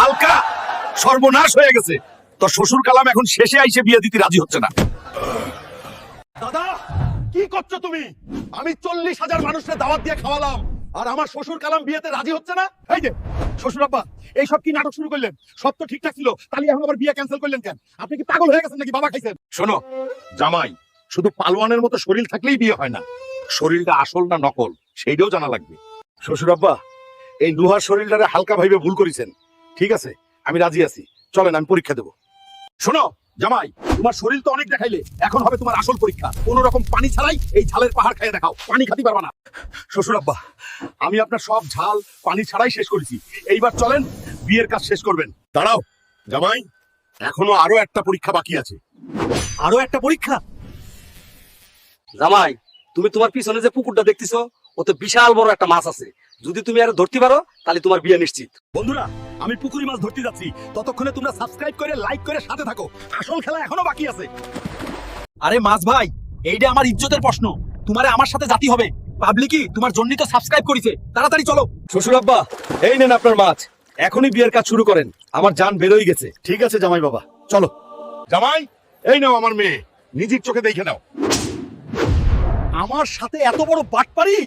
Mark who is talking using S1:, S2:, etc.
S1: হালকা সর্বনাশ হয়ে গেছে। তোর শ্বশুর কালাম এখন শেষে আইসে বিয়ে দিতে রাজি হচ্ছে না।
S2: দাদা কি করছ তুমি? আমি চল্লিশ হাজার মানুষকে দাওয়াত দিয়ে খাওয়ালাম আর আমার শ্বশুর কালাম বিয়েতে রাজি হচ্ছে না? এই যে শ্বশুর আব্বা এইসব কি নাটক শুরু করলেন? সব তো ঠিকঠাক ছিল তাহলে এখন আবার বিয়ে ক্যান্সেল করলেন কেন? আপনি কি পাগল হয়ে গেছেন নাকি বাবা খাইছেন?
S1: শোনো জামাই শুধু পালোয়ানের মতো শরীর থাকলেই বিয়ে হয় না। শরীরটা আসল না নকল সেইটাও জানা লাগবে। শ্বশুর আব্বা এই নুহার শরীরটারে হালকা ভাবে ভুল করেছেন। ঠিক আছে আমি রাজি আছি। চলেন আমি পরীক্ষা দেব। শোনো জামাই তোমার শরীর তো অনেক দেখাইলে এখন হবে তোমার আসল পরীক্ষা। কোন রকম পানি ছাড়াই এই ঝালের পাহাড় খাইয়ে দেখাও। পানি খাতে পারবা না। শ্বশুর আব্বা আমি আপনার সব ঝাল পানি ছাড়াই শেষ করেছি। এইবার চলেন বিয়ের কাজ শেষ করবেন। দাঁড়াও জামাই এখনও আরও একটা পরীক্ষা বাকি আছে।
S3: আরও একটা পরীক্ষা? জামাই তুমি তোমার পিছনে যে পুকুরটা দেখতেছো ওতে বিশাল বড় একটা মাছ আছে। যদি তুমি আর ধরতে পারো তাহলে তোমার বিয়ে নিশ্চিত।
S1: বন্ধুরা আমি পুকুরি মাছ ধরতে যাচ্ছি। ততক্ষণে তোমরা সাবস্ক্রাইব করে লাইক করে সাথে থাকো। আসল খেলা এখনও বাকি আছে।
S4: আরে মাছ ভাই এইটা আমার ইজ্জতের প্রশ্ন। তোমারে আমার সাথে জাতি হবে। পাবলিকই তোমার জন্যই তো সাবস্ক্রাইব করেছে। তাড়াতাড়ি চলো।
S1: শ্বশুর আব্বা এই নেন আপনার মাছ। এখনই বিয়ের কাজ শুরু করেন। আমার জান বেরোই গেছে। ঠিক আছে জামাই বাবা। চলো। জামাই এই নাও আমার মেয়ে। নিজের চোখে দেখে নাও।
S2: আমার সাথে এত বড় বাটপারি?